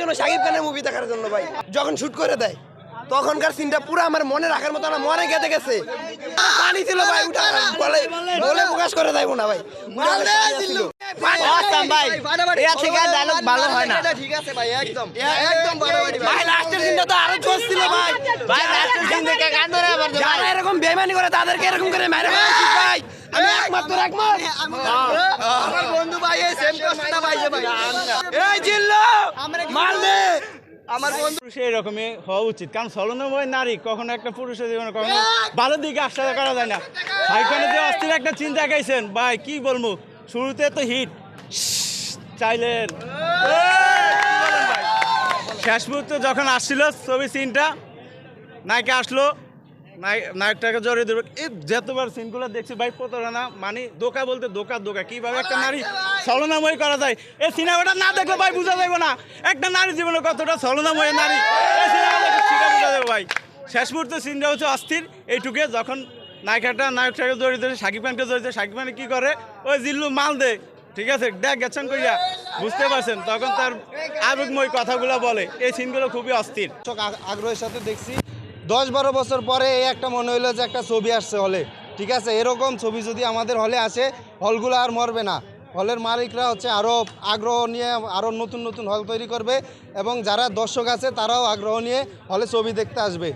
জন্য শাকিব খানের মুভি দেখার জন্য ভাই যখন শুট করে দেয় তখনকার সিনটা পুরো আমার মনে রাখার মতো না মনে গেঁথে গেছে পানি ছিল ভাই উঠা বলে বলে প্রকাশ করে দেয় না ভাই উঠা পানি ছিল। অসাম ভাই এর থেকে ডায়লগ ভালো হয় না ঠিক আছে ভাই একদম একদম ভাই লাস্টের সিনটা তো আরও জোশ ছিল ভাই ভাই লাস্টের দিন থেকে গান ধরে আবার যারা এরকম বেমানি করে তাদেরকে এরকম করে মেরে ভাই আমি একমাত্র একমত আমার বন্ধু ভাই এই সেম কষ্টটা পাইছে ভাই এই জিল্লো আমার বন্ধু সেই রকমই হওয়া উচিত। কারণ সলনময় নারী কখনো একটা পুরুষের জীবনে কখনো ভালো দিকে আশ্রয় করা যায় না। ভাইখানে যে অস্থির একটা চিন্তা গাইছেন। ভাই কি বলব? শুরুতে তো হিট। চাইলেন শেষ মুহূর্তে যখন আসছিল ছবি সিনটা নায়িকা আসলো নায়কটাকে জড়িয়ে দেবে এই যতবার সিনগুলো দেখছি ভাই প্রতারণা মানে দোকা বলতে দোকা দোকা কীভাবে একটা নারী ছলনাময় করা যায়? এই সিনেমাটা না দেখলে ভাই বোঝা যাবে না। একটা নারী জীবনে কতটা ছলনাময় নারী। এই সিনেমা সেটা বোঝা যাবে ভাই। শেষ মুহূর্তে সিনটা হচ্ছে অস্থির। এইটুকে যখন নায়িকাটা নায়কটাকে জড়িয়ে দেবে সাকিব খানকে জড়িয়ে সাকিব খান কি করে? ওই জিল্লু মাল দে। ঠিক আছে? দেখ গেছেন কইয়া বুঝতে পারছেন? তখন তার আবেগময় কথাগুলো বলে। এই সিনগুলো খুবই অস্থির। আগ্রহের সাথে দেখছি। দশ বারো বছর পরে এই একটা মনে হইল যে একটা ছবি আসছে হলে। ঠিক আছে? এরকম ছবি যদি আমাদের হলে আসে, হলগুলো আর মরবে না। হলের মালিকরা হচ্ছে আরও আগ্রহ নিয়ে আরও নতুন নতুন হল তৈরি করবে এবং যারা দর্শক আছে তারাও আগ্রহ নিয়ে হলে ছবি দেখতে আসবে।